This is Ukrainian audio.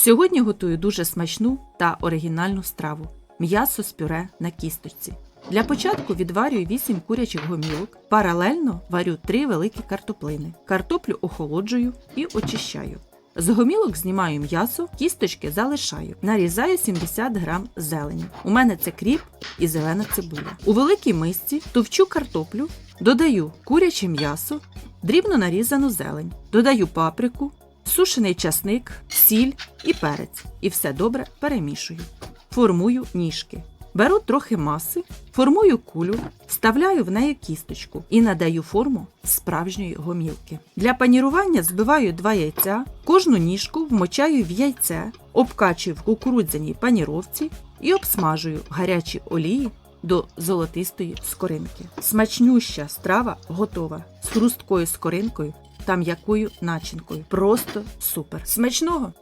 Сьогодні готую дуже смачну та оригінальну страву м'ясо з пюре на кісточці. Для початку відварюю 8 курячих гомілок, паралельно варю 3 великі картоплини. Картоплю охолоджую і очищаю. З гомілок знімаю м'ясо, кісточки залишаю. Нарізаю 70 грам зелені. У мене це кріп і зелена цибуля. У великій мисці товчу картоплю, додаю куряче м'ясо, дрібно нарізану зелень, додаю паприку, сушений часник, сіль і перець. І все добре перемішую. Формую ніжки. Беру трохи маси, формую кулю, вставляю в неї кісточку і надаю форму справжньої гомілки. Для панірування збиваю два яйця, кожну ніжку вмочаю в яйце, обкачую в кукурудзяній паніровці і обсмажую в гарячій олії до золотистої скоринки. Смачнюща страва готова з хрусткою скоринкою та якою начинкою. Просто супер. Смачного!